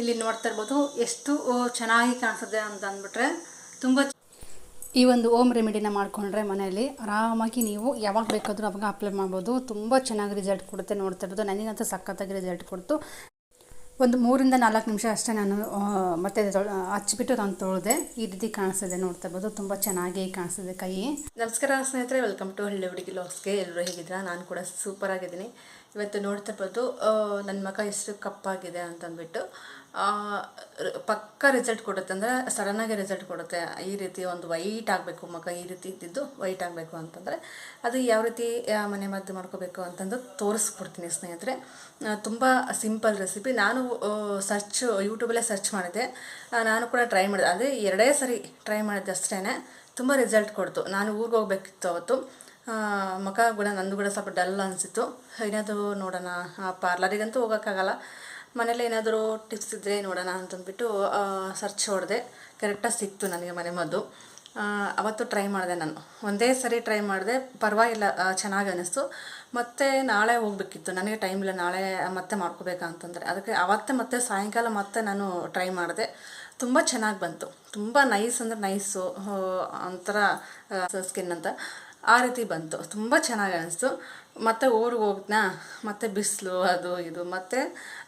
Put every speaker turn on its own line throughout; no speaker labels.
ಇಲ್ಲಿ ನೋಡ್ತಾ ಇರ್ಬೋದು. ಎಷ್ಟು ಚೆನ್ನಾಗಿ ಕಾಣಿಸುತ್ತೆ ಅಂತ ಅಂದ್ಬಿಟ್ರೆ ತುಂಬ ಈ ಒಂದು ಓಮ್ ರೆಮಿಡಿನ ಮಾಡಿಕೊಂಡ್ರೆ ಮನೆಯಲ್ಲಿ ಆರಾಮಾಗಿ ನೀವು ಯಾವಾಗ ಬೇಕಾದರೂ ಅವಾಗ ಅಪ್ಲೈ ಮಾಡ್ಬೋದು. ತುಂಬ ಚೆನ್ನಾಗಿ ರಿಸಲ್ಟ್ ಕೊಡುತ್ತೆ ನೋಡ್ತಾ ಇರ್ಬೋದು ನನಗಂತೂ ಸಖತ್ತಾಗಿ ರಿಸಲ್ಟ್ ಕೊಡ್ತು. ಒಂದು ಮೂರಿಂದ ನಾಲ್ಕು ನಿಮಿಷ ಅಷ್ಟೇ ನಾನು ಮತ್ತೆ ಹಚ್ಚಿಬಿಟ್ಟು ನಾನು ತೊಳೆದೆ. ಈ ರೀತಿ ಕಾಣಿಸ್ತಿದೆ ನೋಡ್ತಾ ಇರ್ಬೋದು. ತುಂಬ ಚೆನ್ನಾಗಿ ಕಾಣಿಸ್ತಿದೆ ಕೈ. ನಮಸ್ಕಾರ ಸ್ನೇಹಿತರೆ, ವೆಲ್ಕಮ್ ಟು ಹಳ್ಳಿ ಹುಡುಗಿ ಲಾಸ್ಗೆ ಎಲ್ಲರೂ ಹೇಗಿದ್ದೀರಾ? ನಾನು ಕೂಡ ಸೂಪರ್ ಆಗಿದ್ದೀನಿ ಇವತ್ತು ನೋಡ್ತಾ ಇರ್ಬೋದು ನನ್ನ ಮಗ ಎಷ್ಟು ಕಪ್ಪಾಗಿದೆ ಅಂತಂದ್ಬಿಟ್ಟು. ಪಕ್ಕ ರಿಸಲ್ಟ್ ಕೊಡುತ್ತೆ ಅಂದರೆ ಸಡನ್ನಾಗಿ ರಿಸಲ್ಟ್ ಕೊಡುತ್ತೆ. ಈ ರೀತಿ ಒಂದು ವೈಟ್ ಆಗಬೇಕು ಮಗ, ಈ ರೀತಿ ಇದ್ದಿದ್ದು ವೈಟ್ ಆಗಬೇಕು ಅಂತಂದರೆ ಅದು ಯಾವ ರೀತಿ ಮನೆ ಮದ್ದು ಮಾಡ್ಕೋಬೇಕು ಅಂತಂದು ತೋರಿಸ್ಕೊಡ್ತೀನಿ ಸ್ನೇಹಿತರೆ. ತುಂಬ ಸಿಂಪಲ್ ರೆಸಿಪಿ ನಾನು ಸರ್ಚ್ ಯೂಟ್ಯೂಬಲ್ಲೇ ಸರ್ಚ್ ಮಾಡಿದೆ ನಾನು ಕೂಡ ಟ್ರೈ ಮಾಡಿದೆ ಅದೇ ಎರಡೇ ಸರಿ ಟ್ರೈ ಮಾಡಿದ್ದೆ ಅಷ್ಟೇ ತುಂಬ ರಿಸಲ್ಟ್ ಕೊಡ್ತು. ನಾನು ಊರಿಗೆ ಹೋಗ್ಬೇಕಿತ್ತು ಅವತ್ತು. ಮಕ ಕೂಡ ನಂದು ಕೂಡ ಸ್ವಲ್ಪ ಡಲ್ ಅನಿಸಿತ್ತು. ಏನಾದರೂ ನೋಡೋಣ. ಪಾರ್ಲರಿಗಂತೂ ಹೋಗೋಕ್ಕಾಗಲ್ಲ. ಮನೇಲಿ ಏನಾದರೂ ಟಿಪ್ಸ್ ಇದ್ದರೆ ನೋಡೋಣ ಅಂತಂದ್ಬಿಟ್ಟು ಸರ್ಚ್ ಹೊಡೆದೆ. ಕರೆಕ್ಟಾಗಿ ಸಿಕ್ತು ನನಗೆ ಮನೆ ಮದ್ದು. ಅವತ್ತು ಟ್ರೈ ಮಾಡಿದೆ ನಾನು. ಒಂದೇ ಸರಿ ಟ್ರೈ ಮಾಡಿದೆ, ಪರವಾಗಿಲ್ಲ ಚೆನ್ನಾಗಿ ಅನ್ನಿಸ್ತು ಮತ್ತು ನಾಳೆ ಹೋಗ್ಬೇಕಿತ್ತು. ನನಗೆ ಟೈಮ್ ಇಲ್ಲ, ನಾಳೆ ಮತ್ತೆ ಮಾಡ್ಕೋಬೇಕಂತಂದರೆ ಅದಕ್ಕೆ ಅವತ್ತೇ ಮತ್ತೆ ಸಾಯಂಕಾಲ ಮತ್ತೆ ನಾನು ಟ್ರೈ ಮಾಡಿದೆ. ತುಂಬ ಚೆನ್ನಾಗಿ ಬಂತು. ತುಂಬ ನೈಸ್ ಅಂದರೆ ನೈಸು ಒಂಥರ ಸ್ಕಿನ್ ಅಂತ. ಆ ರೀತಿ ಬಂತು. ತುಂಬ ಚೆನ್ನಾಗಿ ಅನಿಸ್ತು. ಮತ್ತೆ ಊರಿಗೆ ಹೋಗ್ನಾ ಮತ್ತೆ ಬಿಸಿಲು, ಅದು, ಇದು. ಮತ್ತೆ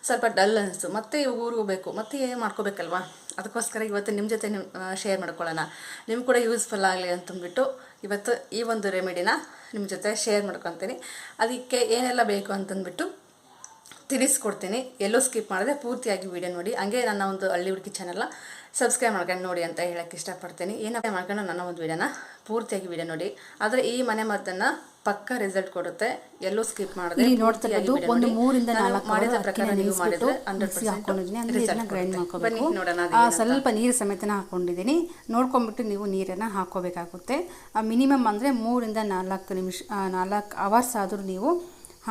ಸ್ವಲ್ಪ ಡಲ್ ಅನಿಸ್ತು. ಮತ್ತೆ ಊರಿಗೆ ಹೋಗಬೇಕು. ಮತ್ತೆ ಏನು ಮಾಡ್ಕೋಬೇಕಲ್ವಾ? ಅದಕ್ಕೋಸ್ಕರ ಇವತ್ತು ನಿಮ್ಮ ಜೊತೆ ನಿಮ್ಮ ಶೇರ್ ಮಾಡ್ಕೊಳ್ಳೋಣ. ನಿಮ್ಗೆ ಕೂಡ ಯೂಸ್ಫುಲ್ ಆಗಲಿ ಅಂತಂದ್ಬಿಟ್ಟು ಇವತ್ತು ಈ ಒಂದು ರೆಮಿಡಿನ ನಿಮ್ಮ ಜೊತೆ ಶೇರ್ ಮಾಡ್ಕೊತೀನಿ. ಅದಕ್ಕೆ ಏನೆಲ್ಲ ಬೇಕು ಅಂತಂದ್ಬಿಟ್ಟು ತಿಳಿಸ್ಕೊಡ್ತೀನಿ. ಎಲ್ಲೋ ಸ್ಕಿಪ್ ಮಾಡಿದೆ ಪೂರ್ತಿಯಾಗಿ ವಿಡಿಯೋ ನೋಡಿ. ಹಂಗೆ ನನ್ನ ಒಂದು ಹಳ್ಳಿ ಹುಡುಗಿ ಚಾನಲ್ನ ಸಬ್ಸ್ಕ್ರೈಬ್ ಮಾಡ್ಕೊಂಡು ನೋಡಿ ಅಂತ ಹೇಳಕ್ಕೆ ಇಷ್ಟಪಡ್ತೀನಿ. ಏನಪ್ಪ ಮಾಡ್ಕೊಂಡು ನನ್ನ ಒಂದು ವಿಡಿಯೋನ ಪೂರ್ತಿಯಾಗಿ ವಿಡಿಯೋ ನೋಡಿ. ಆದರೆ ಈ ಮನೆ ಮದ್ದನ್ನು ಪಕ್ಕ ರಿಸಲ್ಟ್ ಕೊಡುತ್ತೆ. ಎಲ್ಲೋ ಸ್ಕಿಪ್ ಮಾಡಿದೆ
ಇಲ್ಲಿ ನೋಡ್ತಾ ಒಂದು ಮೂರಿಂದ ನಾಲ್ಕು
ಮಾಡಿದ ಪ್ರಕಾರ ನೀವು ಮಾಡಿದ್ರೆ
ಹಂಡ್ರೆಡ್ ಪರ್ಸೆಂಟ್ ಹಾಕೊಂಡಿದ್ದೀನಿ ಅಂದರೆ ಇದನ್ನ ಗ್ರೈಂಡ್ ಮಾಡ್ಕೋಬೇಕು.
ನೋಡೋಣ.
ಸ್ವಲ್ಪ ನೀರು ಸಮೇತನ ಹಾಕೊಂಡಿದ್ದೀನಿ. ನೋಡ್ಕೊಂಡ್ಬಿಟ್ಟು ನೀವು ನೀರನ್ನು ಹಾಕೋಬೇಕಾಗುತ್ತೆ. ಮಿನಿಮಮ್ ಅಂದರೆ ಮೂರಿಂದ ನಾಲ್ಕು ನಿಮಿಷ ನಾಲ್ಕು ಅವರ್ಸ್ ಆದರೂ ನೀವು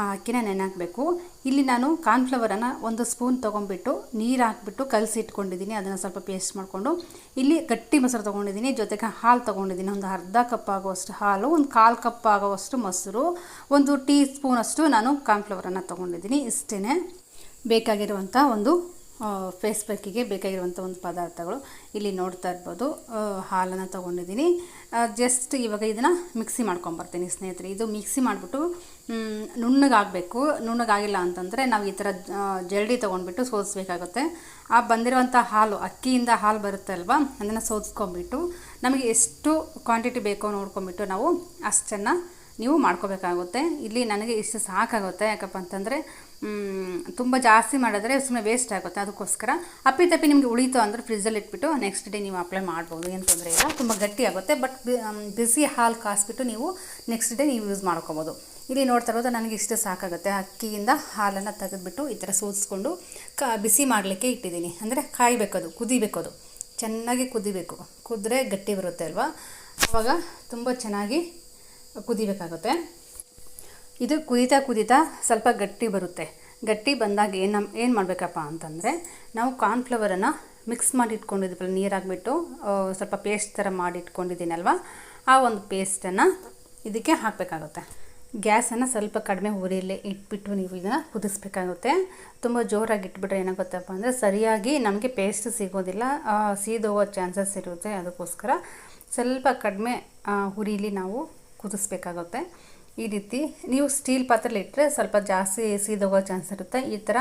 ಅಕ್ಕಿನ ನೆನೆಹಾಕಬೇಕು ಇಲ್ಲಿ ನಾನು ಕಾರ್ನ್ಫ್ಲವರನ್ನು ಒಂದು ಸ್ಪೂನ್ ತೊಗೊಂಡ್ಬಿಟ್ಟು ನೀರು ಹಾಕ್ಬಿಟ್ಟು ಕಲಸಿ ಇಟ್ಕೊಂಡಿದ್ದೀನಿ. ಅದನ್ನು ಸ್ವಲ್ಪ ಪೇಸ್ಟ್ ಮಾಡಿಕೊಂಡು. ಇಲ್ಲಿ ಗಟ್ಟಿ ಮೊಸರು ತೊಗೊಂಡಿದ್ದೀನಿ. ಜೊತೆಗೆ ಹಾಲು ತೊಗೊಂಡಿದ್ದೀನಿ. ಒಂದು ಅರ್ಧ ಕಪ್ ಆಗುವಷ್ಟು ಹಾಲು, ಒಂದು ಕಾಲು ಕಪ್ ಆಗುವಷ್ಟು ಮೊಸರು, ಒಂದು ಟೀ ಸ್ಪೂನಷ್ಟು ನಾನು ಕಾರ್ನ್ಫ್ಲವರನ್ನು ತೊಗೊಂಡಿದ್ದೀನಿ. ಇಷ್ಟೇ ಬೇಕಾಗಿರುವಂಥ ಒಂದು ಫೇಸ್ ಪ್ಯಾಕಿಗೆ ಬೇಕಾಗಿರುವಂಥ ಒಂದು ಪದಾರ್ಥಗಳು ಇಲ್ಲಿ ನೋಡ್ತಾ ಇರ್ಬೋದು. ಹಾಲನ್ನು ತೊಗೊಂಡಿದ್ದೀನಿ. ಜಸ್ಟ್ ಇವಾಗ ಇದನ್ನು ಮಿಕ್ಸಿ ಮಾಡ್ಕೊಂಬರ್ತೀನಿ ಸ್ನೇಹಿತರೆ. ಇದು ಮಿಕ್ಸಿ ಮಾಡಿಬಿಟ್ಟು ನುಣ್ಣಗಾಗಬೇಕು. ನುಣ್ಣಗಾಗಿಲ್ಲ ಅಂತಂದರೆ ನಾವು ಈ ಥರ ಜಲ್ಡಿ ತೊಗೊಂಡ್ಬಿಟ್ಟು ಸೋದಿಸ್ಬೇಕಾಗುತ್ತೆ ಆ ಬಂದಿರುವಂಥ ಹಾಲು, ಅಕ್ಕಿಯಿಂದ ಹಾಲು ಬರುತ್ತೆ ಅಲ್ವಾ? ಅದನ್ನು ಸೋದಿಸ್ಕೊಂಬಿಟ್ಟು ನಮಗೆ ಎಷ್ಟು ಕ್ವಾಂಟಿಟಿ ಬೇಕೋ ನೋಡ್ಕೊಂಬಿಟ್ಟು ನಾವು ಅಷ್ಟನ್ನು ನೀವು ಮಾಡ್ಕೋಬೇಕಾಗುತ್ತೆ. ಇಲ್ಲಿ ನನಗೆ ಇಷ್ಟು ಸಾಕಾಗುತ್ತೆ. ಯಾಕಪ್ಪ ಅಂತಂದರೆ ತುಂಬ ಜಾಸ್ತಿ ಮಾಡಿದ್ರೆ ಸುಮ್ಮನೆ ವೇಸ್ಟ್ ಆಗುತ್ತೆ. ಅದಕ್ಕೋಸ್ಕರ ಅಪ್ಪಿ ತಪ್ಪಿ ನಿಮಗೆ ಉಳಿತು ಅಂದರೆ ಫ್ರಿಜ್ಜಲ್ಲಿ ಇಟ್ಬಿಟ್ಟು ನೆಕ್ಸ್ಟ್ ಡೇ ನೀವು ಅಪ್ಲೈ ಮಾಡ್ಬೋದು. ಏನು ತೊಂದರೆ ಇಲ್ಲ. ತುಂಬ ಗಟ್ಟಿ ಆಗುತ್ತೆ. ಬಟ್ ಬಿಸಿ ಹಾಲು ಕಾಸ್ಬಿಟ್ಟು ನೀವು ನೆಕ್ಸ್ಟ್ ಡೇ ನೀವು ಯೂಸ್ ಮಾಡ್ಕೊಬೋದು. ಇಲ್ಲಿ ನೋಡ್ತಾ ಇರೋದು ನನಗೆ ಇಷ್ಟು ಸಾಕಾಗುತ್ತೆ. ಅಕ್ಕಿಯಿಂದ ಹಾಲನ್ನು ತೆಗೆದುಬಿಟ್ಟು ಈ ಥರ ಸೋದಿಸ್ಕೊಂಡು ಕ, ಬಿಸಿ ಮಾಡಲಿಕ್ಕೆ ಇಟ್ಟಿದ್ದೀನಿ. ಅಂದರೆ ಕಾಯಬೇಕದು ಕುದಿಬೇಕದು ಚೆನ್ನಾಗಿ ಕುದಿಬೇಕು. ಕುದ್ರೆ ಗಟ್ಟಿ ಬರುತ್ತೆ ಅಲ್ವಾ? ಆವಾಗ ತುಂಬ ಚೆನ್ನಾಗಿ ಕುದಿಬೇಕಾಗುತ್ತೆ. ಇದು ಕುದೀತಾ ಕುದೀತಾ ಸ್ವಲ್ಪ ಗಟ್ಟಿ ಬರುತ್ತೆ. ಗಟ್ಟಿ ಬಂದಾಗ ಏನು ಏನು ಮಾಡಬೇಕಪ್ಪ ಅಂತಂದರೆ, ನಾವು ಕಾರ್ನ್ಫ್ಲವರನ್ನು ಮಿಕ್ಸ್ ಮಾಡಿ ಇಟ್ಕೊಂಡಿದ್ವಲ್ಲ, ನೀರಾಗಿಬಿಟ್ಟು ಸ್ವಲ್ಪ ಪೇಸ್ಟ್ ಥರ ಮಾಡಿ ಇಟ್ಕೊಂಡಿದ್ದೀನಲ್ವ, ಆ ಒಂದು ಪೇಸ್ಟನ್ನು ಇದಕ್ಕೆ ಹಾಕಬೇಕಾಗುತ್ತೆ. ಗ್ಯಾಸನ್ನು ಸ್ವಲ್ಪ ಕಡಿಮೆ ಉರಿಯಲ್ಲೇ ಇಟ್ಬಿಟ್ಟು ನೀವು ಇದನ್ನು ಕುದಿಸ್ಬೇಕಾಗುತ್ತೆ. ತುಂಬ ಜೋರಾಗಿ ಇಟ್ಬಿಟ್ರೆ ಏನಾಗುತ್ತಪ್ಪ ಅಂದರೆ, ಸರಿಯಾಗಿ ನಮಗೆ ಪೇಸ್ಟ್ ಸಿಗೋದಿಲ್ಲ ಸೀದೋಗೋ ಚಾನ್ಸಸ್ ಇರುತ್ತೆ. ಅದಕ್ಕೋಸ್ಕರ ಸ್ವಲ್ಪ ಕಡಿಮೆ ಹುರಿಲಿ ನಾವು ಕುದಿಸ್ಬೇಕಾಗುತ್ತೆ. ಈ ರೀತಿ ನೀವು ಸ್ಟೀಲ್ ಪಾತ್ರೆಲಿ ಇಟ್ಟರೆ ಸ್ವಲ್ಪ ಜಾಸ್ತಿ ಸೀದೋಗೋ ಚಾನ್ಸ್ ಇರುತ್ತೆ. ಈ ಥರ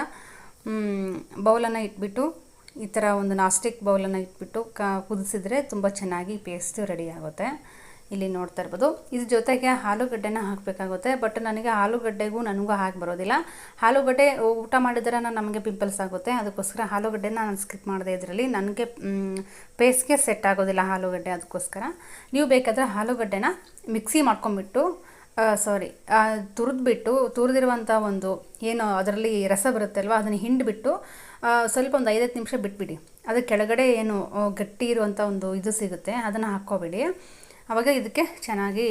ಬೌಲನ್ನು ಇಟ್ಬಿಟ್ಟು, ಈ ಥರ ಒಂದು ನಾಸ್ಟಿಕ್ ಬೌಲನ್ನು ಇಟ್ಬಿಟ್ಟು ಕ, ಕುದಿಸಿದ್ರೆ ತುಂಬ ಚೆನ್ನಾಗಿ ಪೇಸ್ಟ್ ರೆಡಿ ಆಗುತ್ತೆ. ಇಲ್ಲಿ ನೋಡ್ತಾ ಇರ್ಬೋದು. ಇದ್ರ ಜೊತೆಗೆ ಆಲೂಗಡ್ಡೆನ ಹಾಕಬೇಕಾಗುತ್ತೆ. ಬಟ್ ನನಗೆ ಆಲೂಗಡ್ಡೆಗೂ ನನಗೂ ಹಾಕಿ ಬರೋದಿಲ್ಲ. ಆಲೂಗಡ್ಡೆ ಊಟ ಮಾಡಿದ್ರೆ ನಮಗೆ ಪಿಂಪಲ್ಸ್ ಆಗುತ್ತೆ. ಅದಕ್ಕೋಸ್ಕರ ಆಲೂಗಡ್ಡೆನ ನಾನು ಸ್ಕಿಪ್ ಮಾಡಿದೆ ಇದರಲ್ಲಿ. ನನಗೆ ಪೇಸ್ಟ್ಗೆ ಸೆಟ್ ಆಗೋದಿಲ್ಲ ಆಲೂಗಡ್ಡೆ ಅದಕ್ಕೋಸ್ಕರ. ನೀವು ಬೇಕಾದರೆ ಆಲೂಗಡ್ಡೆನ ಮಿಕ್ಸಿ ಮಾಡ್ಕೊಂಬಿಟ್ಟು ಸಾರಿ ತುರಿದ್ಬಿಟ್ಟು ತುರಿದಿರುವಂಥ ಒಂದು ಏನು ಅದರಲ್ಲಿ ರಸ ಬರುತ್ತೆ ಅಲ್ವಾ ಅದನ್ನು ಹಿಂಡಿಬಿಟ್ಟು ಸ್ವಲ್ಪ ಒಂದು ಐದತ್ತು ನಿಮಿಷ ಬಿಟ್ಬಿಡಿ. ಅದು ಕೆಳಗಡೆ ಏನು ಗಟ್ಟಿ ಇರುವಂಥ ಒಂದು ಇದು ಸಿಗುತ್ತೆ. ಅದನ್ನು ಹಾಕ್ಕೋಬೇಡಿ. ಆವಾಗ ಇದಕ್ಕೆ ಚೆನ್ನಾಗಿ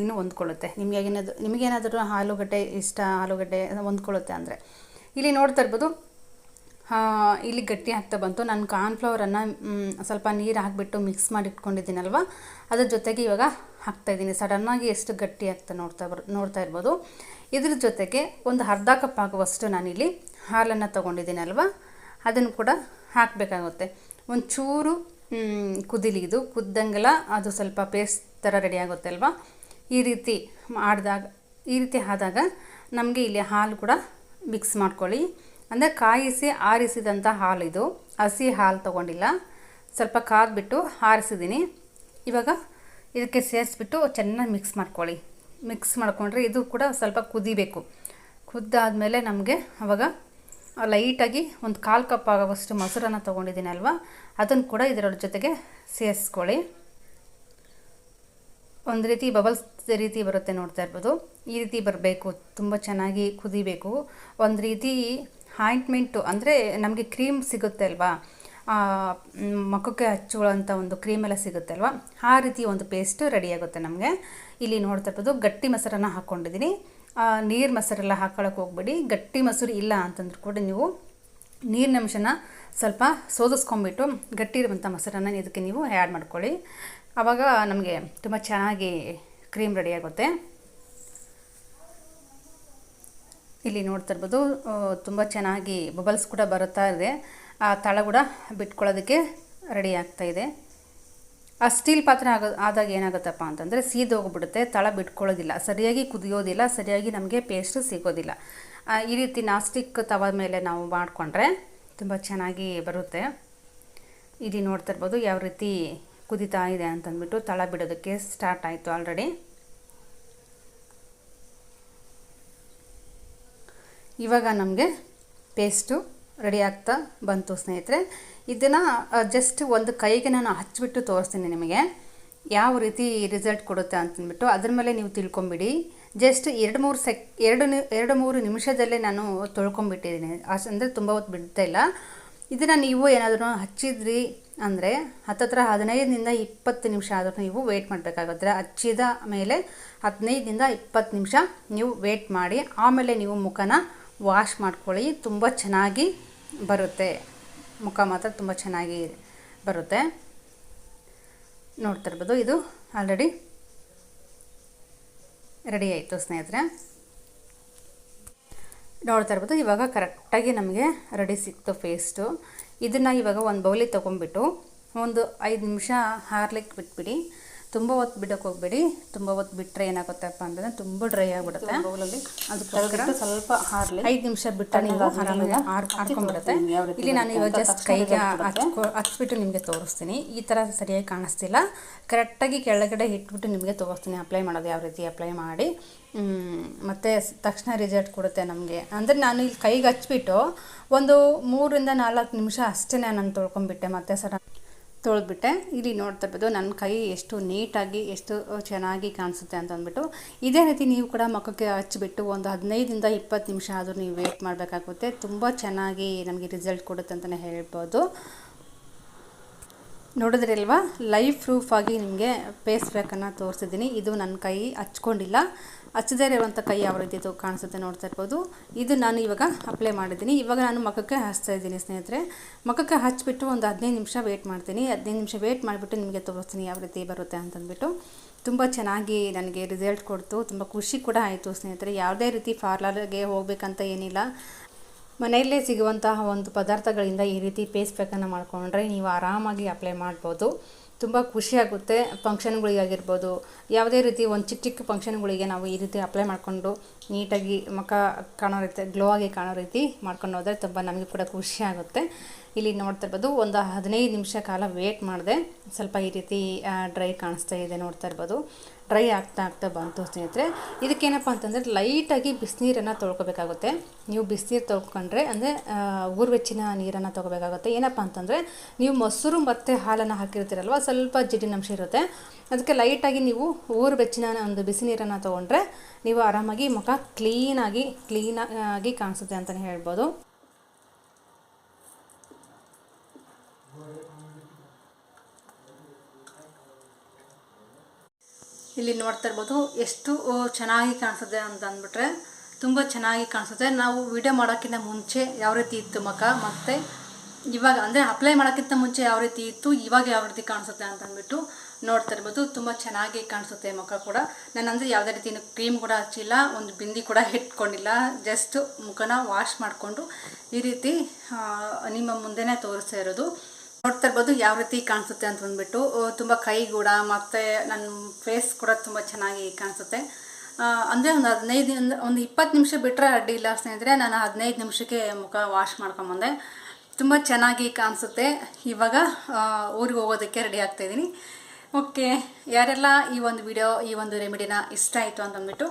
ಇನ್ನು ಹೊಂದ್ಕೊಳ್ಳುತ್ತೆ. ನಿಮಗೆ ಏನಾದರೂ, ನಿಮಗೇನಾದರೂ ಆಲೂಗಡ್ಡೆ ಇಷ್ಟ, ಆಲೂಗಡ್ಡೆ ಹೊಂದ್ಕೊಳ್ಳುತ್ತೆ ಅಂದರೆ. ಇಲ್ಲಿ ನೋಡ್ತಾ ಇರ್ಬೋದು ಇಲ್ಲಿ ಗಟ್ಟಿ ಆಗ್ತಾ ಬಂತು. ನಾನು ಕಾರ್ನ್ಫ್ಲವರನ್ನು ಸ್ವಲ್ಪ ನೀರು ಹಾಕಿಬಿಟ್ಟು ಮಿಕ್ಸ್ ಮಾಡಿ ಇಟ್ಕೊಂಡಿದ್ದೀನಲ್ವ? ಅದ್ರ ಜೊತೆಗೆ ಇವಾಗ ಹಾಕ್ತಾಯಿದ್ದೀನಿ ಸಡನ್ನಾಗಿ ಎಷ್ಟು ಗಟ್ಟಿ ಆಗ್ತಾ ನೋಡ್ತಾ ಬರ್, ನೋಡ್ತಾ ಇರ್ಬೋದು. ಇದ್ರ ಜೊತೆಗೆ ಒಂದು ಅರ್ಧ ಕಪ್ ಆಗುವಷ್ಟು ನಾನಿಲ್ಲಿ ಹಾಲನ್ನು ತೊಗೊಂಡಿದ್ದೀನಲ್ವ? ಅದನ್ನು ಕೂಡ ಹಾಕಬೇಕಾಗುತ್ತೆ. ಒಂಚೂರು ಕುದಿಲಿ ಇದು. ಕುದ್ದಂಗೆಲ್ಲ ಅದು ಸ್ವಲ್ಪ ಪೇಸ್ಟ್ ಥರ ರೆಡಿ ಆಗುತ್ತೆ ಅಲ್ವಾ? ಈ ರೀತಿ ಮಾಡಿದಾಗ ಈ ರೀತಿ ಆದಾಗ ನಮಗೆ ಇಲ್ಲಿ ಹಾಲು ಕೂಡ ಮಿಕ್ಸ್ ಮಾಡ್ಕೊಳ್ಳಿ. ಅಂದರೆ ಕಾಯಿಸಿ ಆರಿಸಿದಂಥ ಹಾಲು ಇದು. ಹಸಿ ಹಾಲು ತೊಗೊಂಡಿಲ್ಲ. ಸ್ವಲ್ಪ ಕಾದ್ಬಿಟ್ಟು ಆರಿಸಿದ್ದೀನಿ ಇವಾಗ ಇದಕ್ಕೆ ಸೇರಿಸ್ಬಿಟ್ಟು ಚೆನ್ನಾಗಿ ಮಿಕ್ಸ್ ಮಾಡ್ಕೊಳ್ಳಿ. ಮಿಕ್ಸ್ ಮಾಡಿಕೊಂಡ್ರೆ ಇದು ಕೂಡ ಸ್ವಲ್ಪ ಕುದಿಬೇಕು. ಕುದ್ದಾದಮೇಲೆ ನಮಗೆ ಅವಾಗ ಲೈಟಾಗಿ ಒಂದು ಕಾಲು ಕಪ್ ಆಗೋವಷ್ಟು ಮೊಸರನ್ನು ತೊಗೊಂಡಿದ್ದೀನಿ ಅಲ್ವಾ? ಅದನ್ನು ಕೂಡ ಇದರ ಜೊತೆಗೆ ಸೇರಿಸ್ಕೊಳ್ಳಿ. ಒಂದು ರೀತಿ ಬಬಲ್ಸ್ ರೀತಿ ಬರುತ್ತೆ ನೋಡ್ತಾ ಇರ್ಬೋದು. ಈ ರೀತಿ ಬರಬೇಕು, ತುಂಬ ಚೆನ್ನಾಗಿ ಕುದಿಬೇಕು. ಒಂದು ರೀತಿ ಹಾಯಿಂಟ್ಮೆಂಟು ಅಂದರೆ ನಮಗೆ ಕ್ರೀಮ್ ಸಿಗುತ್ತೆ ಅಲ್ವಾ? ಮುಖಕ್ಕೆ ಹಚ್ಚುವಂಥ ಒಂದು ಕ್ರೀಮ್ ಎಲ್ಲ ಸಿಗುತ್ತೆ ಅಲ್ವಾ? ಆ ರೀತಿ ಒಂದು ಪೇಸ್ಟ್ ರೆಡಿಯಾಗುತ್ತೆ ನಮಗೆ. ಇಲ್ಲಿ ನೋಡ್ತಾ ಇರ್ಬೋದು, ಗಟ್ಟಿ ಮೊಸರನ್ನ ಹಾಕ್ಕೊಂಡಿದ್ದೀನಿ ನೀರು ಮೊಸರೆಲ್ಲ ಹಾಕ್ಕೊಳಕ್ಕೆ ಹೋಗ್ಬೇಡಿ. ಗಟ್ಟಿ ಮೊಸರು ಇಲ್ಲ ಅಂತಂದ್ರೆ ಕೂಡ ನೀವು ನೀರಿನ ಅಂಶನ ಸ್ವಲ್ಪ ಸೋದಿಸ್ಕೊಂಬಿಟ್ಟು ಗಟ್ಟಿ ಇರುವಂಥ ಮೊಸರನ್ನು ಇದಕ್ಕೆ ನೀವು ಆ್ಯಡ್ ಮಾಡ್ಕೊಳ್ಳಿ. ಆವಾಗ ನಮಗೆ ತುಂಬ ಚೆನ್ನಾಗಿ ಕ್ರೀಮ್ ರೆಡಿಯಾಗುತ್ತೆ ಇಲ್ಲಿ ನೋಡ್ತಾ ಇರ್ಬೋದು ತುಂಬ ಚೆನ್ನಾಗಿ ಬಬಲ್ಸ್ ಕೂಡ ಬರುತ್ತಾ ಇದೆ. ಆ ತಳ ಕೂಡ ಬಿಟ್ಕೊಳ್ಳೋದಕ್ಕೆ ರೆಡಿ ಆಗ್ತಾ ಇದೆ. ಆ ಸ್ಟೀಲ್ ಪಾತ್ರೆ ಆಗ, ಆದಾಗ ಏನಾಗುತ್ತಪ್ಪ ಅಂತಂದರೆ ಸೀದೋಗ್ಬಿಡುತ್ತೆ ತಳ ಬಿಟ್ಕೊಳ್ಳೋದಿಲ್ಲ. ಸರಿಯಾಗಿ ಕುದಿಯೋದಿಲ್ಲ, ಸರಿಯಾಗಿ ನಮಗೆ ಪೇಸ್ಟ್ ಸಿಗೋದಿಲ್ಲ. ಈ ರೀತಿ ನಾಸ್ಟಿಕ್ ತವ ಮೇಲೆ ನಾವು ಮಾಡಿಕೊಂಡ್ರೆ ತುಂಬ ಚೆನ್ನಾಗಿ ಬರುತ್ತೆ. ಇಲ್ಲಿ ನೋಡ್ತಾ ಇರ್ಬೋದು ಯಾವ ರೀತಿ ಕುದಿತಾ ಇದೆ ಅಂತಂದ್ಬಿಟ್ಟು ತಳ ಬಿಡೋದಕ್ಕೆ ಸ್ಟಾರ್ಟ್ ಆಯಿತು ಆಲ್ರೆಡಿ ಇವಾಗ ನಮಗೆ ಪೇಸ್ಟು ರೆಡಿ ಆಗ್ತಾ ಬಂತು ಸ್ನೇಹಿತರೆ. ಇದನ್ನು ಜಸ್ಟ್ ಒಂದು ಕೈಗೆ ನಾನು ಹಚ್ಚಿಬಿಟ್ಟು ತೋರಿಸ್ತೀನಿ ನಿಮಗೆ. ಯಾವ ರೀತಿ ರಿಸಲ್ಟ್ ಕೊಡುತ್ತೆ ಅಂತಂದ್ಬಿಟ್ಟು ಅದ್ರ ಮೇಲೆ ನೀವು ತಿಳ್ಕೊಂಬಿಡಿ. ಜಸ್ಟ್ ಎರಡು ಮೂರು ಸೆಕ್ ಎರಡು ಎರಡು ಮೂರು ನಿಮಿಷದಲ್ಲೇ ನಾನು ತೊಳ್ಕೊಂಬಿಟ್ಟಿದ್ದೀನಿ. ಅಂದರೆ ತುಂಬ ಹೊತ್ತು ಬಿಡ್ತಾ ಇಲ್ಲ. ಇದನ್ನು ನೀವು ಏನಾದರೂ ಹಚ್ಚಿದ್ರಿ ಅಂದರೆ ಹತ್ತತ್ರ ಹದಿನೈದರಿಂದ ಇಪ್ಪತ್ತು ನಿಮಿಷ ಆದರೂ ನೀವು ವೇಟ್ ಮಾಡಬೇಕಾಗುತ್ತೆ. ಹಚ್ಚಿದ ಮೇಲೆ ಹದಿನೈದರಿಂದ ಇಪ್ಪತ್ತು ನಿಮಿಷ ನೀವು ವೆಯ್ಟ್ ಮಾಡಿ, ಆಮೇಲೆ ನೀವು ಮುಖನ ವಾಶ್ ಮಾಡ್ಕೊಳ್ಳಿ. ತುಂಬ ಚೆನ್ನಾಗಿ ಬರುತ್ತೆ. ಮುಖ ಮಾತ್ರ ತುಂಬ ಚೆನ್ನಾಗಿ ಬರುತ್ತೆ. ನೋಡ್ತಾ ಇರ್ಬೋದು ಇದು ಆಲ್ರೆಡಿ ರೆಡಿ ಆಯಿತು ಸ್ನೇಹಿತರೆ. ನೋಡ್ತಾ ಇರ್ಬೋದು ಇವಾಗ ಕರೆಕ್ಟಾಗಿ ನಮಗೆ ರೆಡಿ ಸಿಕ್ತು ಪೇಸ್ಟು ಇದನ್ನು ಇವಾಗ ಒಂದು ಬೌಲಿ ತೊಗೊಂಬಿಟ್ಟು ಒಂದು ಐದು ನಿಮಿಷ ಹಾರ್ಲಿಕ್ಕೆ ಬಿಟ್ಬಿಡಿ. ತುಂಬ ಹೊತ್ತು ಬಿಡೋಕೆ ಹೋಗ್ಬೇಡಿ. ತುಂಬ ಹೊತ್ತು ಬಿಟ್ಟರೆ ಏನಾಗುತ್ತಪ್ಪ ಅಂತಂದರೆ ತುಂಬ ಡ್ರೈ ಆಗಿಬಿಡುತ್ತೆ. ಅದಕ್ಕೋಸ್ಕರ
ಸ್ವಲ್ಪ ಹಾರ್ಲಿ
ಐದು ನಿಮಿಷ ಬಿಟ್ಟರೆ ನೀವು ಆರಾಮಾಗಿ ಆರ್ ಆರ್ಕೊಂಡ್ಬಿಡುತ್ತೆ. ಇಲ್ಲಿ ನಾನು ಇವಾಗ ಜಸ್ಟ್ ಕೈಗೆ ಹಚ್ಕೊ ಹಚ್ಬಿಟ್ಟು ನಿಮಗೆ ತೋರಿಸ್ತೀನಿ. ಈ ಥರ ಸರಿಯಾಗಿ ಕಾಣಿಸ್ತಿಲ್ಲ. ಕರೆಕ್ಟಾಗಿ ಕೆಳಗಡೆ ಇಟ್ಬಿಟ್ಟು ನಿಮಗೆ ತೋರಿಸ್ತೀನಿ. ಅಪ್ಲೈ ಮಾಡೋದು ಯಾವ ರೀತಿ ಅಪ್ಲೈ ಮಾಡಿ. ಮತ್ತು ತಕ್ಷಣ ರಿಸಲ್ಟ್ ಕೊಡುತ್ತೆ ನಮಗೆ. ಅಂದರೆ ನಾನು ಇಲ್ಲಿ ಕೈಗೆ ಹಚ್ಬಿಟ್ಟು ಒಂದು ಮೂರರಿಂದ ನಾಲ್ಕು ನಿಮಿಷ ಅಷ್ಟೇ ನಾನು ತೊಳ್ಕೊಂಡ್ಬಿಟ್ಟೆ. ಮತ್ತೆ ಸರ ತೊಳೆದ್ಬಿಟ್ಟೆ. ಇಲ್ಲಿ ನೋಡ್ತಾ ಇರ್ಬೋದು ನನ್ನ ಕೈ ಎಷ್ಟು ನೀಟಾಗಿ, ಎಷ್ಟು ಚೆನ್ನಾಗಿ ಕಾಣಿಸುತ್ತೆ ಅಂತ ಅಂದ್ಬಿಟ್ಟು. ಇದೇ ರೀತಿ ನೀವು ಕೂಡ ಮುಖಕ್ಕೆ ಹಚ್ಚಿಬಿಟ್ಟು ಒಂದು ಹದಿನೈದರಿಂದ ಇಪ್ಪತ್ತು ನಿಮಿಷ ಆದರೂ ನೀವು ವೇಟ್ ಮಾಡಬೇಕಾಗುತ್ತೆ. ತುಂಬ ಚೆನ್ನಾಗಿ ನಮಗೆ ರಿಸಲ್ಟ್ ಕೊಡುತ್ತೆ ಅಂತಲೇ ಹೇಳ್ಬೋದು. ನೋಡಿದ್ರಲ್ವಾ? ಲೈವ್ ಪ್ರೂಫ್ ಆಗಿ ನಿಮಗೆ ಫೇಸ್ ಬ್ಯಾಕನ್ನು ತೋರಿಸಿದ್ದೀನಿ. ಇದು ನನ್ನ ಕೈ ಹಚ್ಕೊಂಡಿಲ್ಲ. ಹಚ್ಚದೇ ಇರುವಂಥ ಕೈ ಯಾವ ರೀತಿ ಕಾಣಿಸುತ್ತೆ ನೋಡ್ತಾ ಇರ್ಬೋದು. ಇದು ನಾನು ಇವಾಗ ಅಪ್ಲೈ ಮಾಡಿದ್ದೀನಿ. ಇವಾಗ ನಾನು ಮುಖಕ್ಕೆ ಹಚ್ತಾ ಇದ್ದೀನಿ ಸ್ನೇಹಿತರೆ. ಮುಖಕ್ಕೆ ಹಚ್ಬಿಟ್ಟು ಒಂದು ಹದಿನೈದು ನಿಮಿಷ ವೇಟ್ ಮಾಡ್ತೀನಿ. ಹದಿನೈದು ನಿಮಿಷ ವೇಟ್ ಮಾಡಿಬಿಟ್ಟು ನಿಮಗೆ ತೋರಿಸ್ತೀನಿ ಯಾವ ರೀತಿ ಬರುತ್ತೆ ಅಂತಂದ್ಬಿಟ್ಟು. ತುಂಬ ಚೆನ್ನಾಗಿ ನನಗೆ ರಿಸಲ್ಟ್ ಕೊಡ್ತು. ತುಂಬ ಖುಷಿ ಕೂಡ ಆಯಿತು ಸ್ನೇಹಿತರೆ. ಯಾವುದೇ ರೀತಿ ಪಾರ್ಲರ್ಗೆ ಹೋಗಬೇಕಂತ ಏನಿಲ್ಲ. ಮನೆಯಲ್ಲೇ ಸಿಗುವಂತಹ ಒಂದು ಪದಾರ್ಥಗಳಿಂದ ಈ ರೀತಿ ಪೇಸ್ಟ್ ಪ್ಯಾಕನ್ನು ಮಾಡಿಕೊಂಡ್ರೆ ನೀವು ಆರಾಮಾಗಿ ಅಪ್ಲೈ ಮಾಡ್ಬೋದು. ತುಂಬ ಖುಷಿಯಾಗುತ್ತೆ ಫಂಕ್ಷನ್ಗಳಿಗಾಗಿರ್ಬೋದು ಯಾವುದೇ ರೀತಿ ಒಂದು ಚಿಕ್ಕ ಚಿಕ್ಕ ಫಂಕ್ಷನ್ಗಳಿಗೆ ನಾವು ಈ ರೀತಿ ಅಪ್ಲೈ ಮಾಡಿಕೊಂಡು ನೀಟಾಗಿ ಮುಖ ಕಾಣೋ ರೀತಿ ಗ್ಲೋ ಆಗಿ ಕಾಣೋ ರೀತಿ ಮಾಡ್ಕೊಂಡು ಹೋದರೆ ತುಂಬ ನಮಗೆ ಕೂಡ ಖುಷಿಯಾಗುತ್ತೆ ಇಲ್ಲಿ ನೋಡ್ತಾ ಇರ್ಬೋದು, ಒಂದು ಹದಿನೈದು ನಿಮಿಷ ಕಾಲ ವೇಟ್ ಮಾಡಿದೆ ಸ್ವಲ್ಪ ಈ ರೀತಿ ಡ್ರೈ ಕಾಣಿಸ್ತಾ ಇದೆ ನೋಡ್ತಾ ಇರ್ಬೋದು. ಡ್ರೈ ಆಗ್ತಾ ಆಗ್ತಾ ಬಂತು ಸ್ನೇಹಿತರೆ. ಇದಕ್ಕೇನಪ್ಪ ಅಂತಂದರೆ ಲೈಟಾಗಿ ಬಿಸಿನೀರನ್ನು ತೊಳ್ಕೊಬೇಕಾಗುತ್ತೆ. ನೀವು ಬಿಸಿನೀರು ತೊಳ್ಕೊಂಡ್ರೆ ಅಂದರೆ ಊರ್ವೆಚ್ಚಿನ ನೀರನ್ನು ತೊಗೋಬೇಕಾಗುತ್ತೆ. ಏನಪ್ಪ ಅಂತಂದರೆ, ನೀವು ಮೊಸರು ಮತ್ತು ಹಾಲನ್ನು ಹಾಕಿರ್ತೀರಲ್ವ, ಸ್ವಲ್ಪ ಜಿಡ್ಡಿನಂಶ ಇರುತ್ತೆ. ಅದಕ್ಕೆ ಲೈಟಾಗಿ ನೀವು ಊರು ಬೆಚ್ಚಿನ ಒಂದು ಬಿಸಿ ನೀರನ್ನು ತೊಗೊಂಡ್ರೆ ನೀವು ಆರಾಮಾಗಿ ಮುಖ ಕ್ಲೀನಾಗಿ ಕ್ಲೀನಾಗಿ ಕಾಣಿಸುತ್ತೆ ಅಂತಲೇ ಹೇಳ್ಬೋದು.
ಇಲ್ಲಿ ನೋಡ್ತಾ ಇರ್ಬೋದು, ಎಷ್ಟು ಚೆನ್ನಾಗಿ ಕಾಣಿಸುತ್ತೆ ಅಂತ ಅಂದ್ಬಿಟ್ರೆ ತುಂಬ ಚೆನ್ನಾಗಿ ಕಾಣಿಸುತ್ತೆ. ನಾವು ವಿಡಿಯೋ ಮಾಡೋಕ್ಕಿಂತ ಮುಂಚೆ ಯಾವ ರೀತಿ ಇತ್ತು ಮುಖ ಮತ್ತು ಇವಾಗ ಅಂದರೆ ಅಪ್ಲೈ ಮಾಡೋಕ್ಕಿಂತ ಮುಂಚೆ ಯಾವ ರೀತಿ ಇತ್ತು? ಇವಾಗ ಯಾವ ರೀತಿ ಕಾಣಿಸುತ್ತೆ ಅಂತ ಅಂದ್ಬಿಟ್ಟು
ನೋಡ್ತಾ ಇರ್ಬೋದು. ತುಂಬ ಚೆನ್ನಾಗಿ ಕಾಣಿಸುತ್ತೆ ಮುಖ ಕೂಡ. ನಾನು ಅಂದರೆ ಯಾವುದೇ ರೀತಿ ಕ್ರೀಮ್ ಕೂಡ ಹಚ್ಚಿಲ್ಲ, ಒಂದು ಬಿಂದಿ ಕೂಡ ಇಟ್ಕೊಂಡಿಲ್ಲ. ಜಸ್ಟ್ ಮುಖನ ವಾಶ್ ಮಾಡಿಕೊಂಡು ಈ ರೀತಿ ನಿಮ್ಮ ಮುಂದೆನೇ ತೋರಿಸ್ತಾ ಇರೋದು. ನೋಡ್ತಾ ಇರ್ಬೋದು ಯಾವ ರೀತಿ ಕಾಣಿಸುತ್ತೆ ಅಂತ ಬಂದ್ಬಿಟ್ಟು ತುಂಬ ಕೈಗೂಡ ಮತ್ತು ನನ್ನ ಫೇಸ್ ಕೂಡ ತುಂಬ ಚೆನ್ನಾಗಿ ಕಾಣಿಸುತ್ತೆ. ಅಂದರೆ ಒಂದು ಹದಿನೈದು ಒಂದು ಇಪ್ಪತ್ತು ನಿಮಿಷ ಬಿಟ್ಟರೆ ಅಡ್ಡಿ ಇಲ್ಲ ಸ್ನೇಹಿತರೆ, ನಾನು ಹದಿನೈದು ನಿಮಿಷಕ್ಕೆ ಮುಖ ವಾಶ್ ಮಾಡ್ಕೊಂಬಂದೆ ತುಂಬ ಚೆನ್ನಾಗಿ ಕಾಣಿಸುತ್ತೆ. ಇವಾಗ ಊರಿಗೆ ಹೋಗೋದಕ್ಕೆ ರೆಡಿ ಆಗ್ತಾಯಿದ್ದೀನಿ ಓಕೆ, ಯಾರೆಲ್ಲ ಈ ಒಂದು ವಿಡಿಯೋ ಈ ಒಂದು ರೆಮಿಡಿನ ಇಷ್ಟ ಆಯಿತು ಅಂತಂದ್ಬಿಟ್ಟು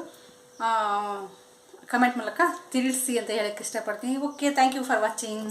ಕಮೆಂಟ್ ಮೂಲಕ ತಿಳಿಸಿ ಅಂತ ಹೇಳೋಕ್ಕೆ ಇಷ್ಟಪಡ್ತೀನಿ. Okay thank you for watching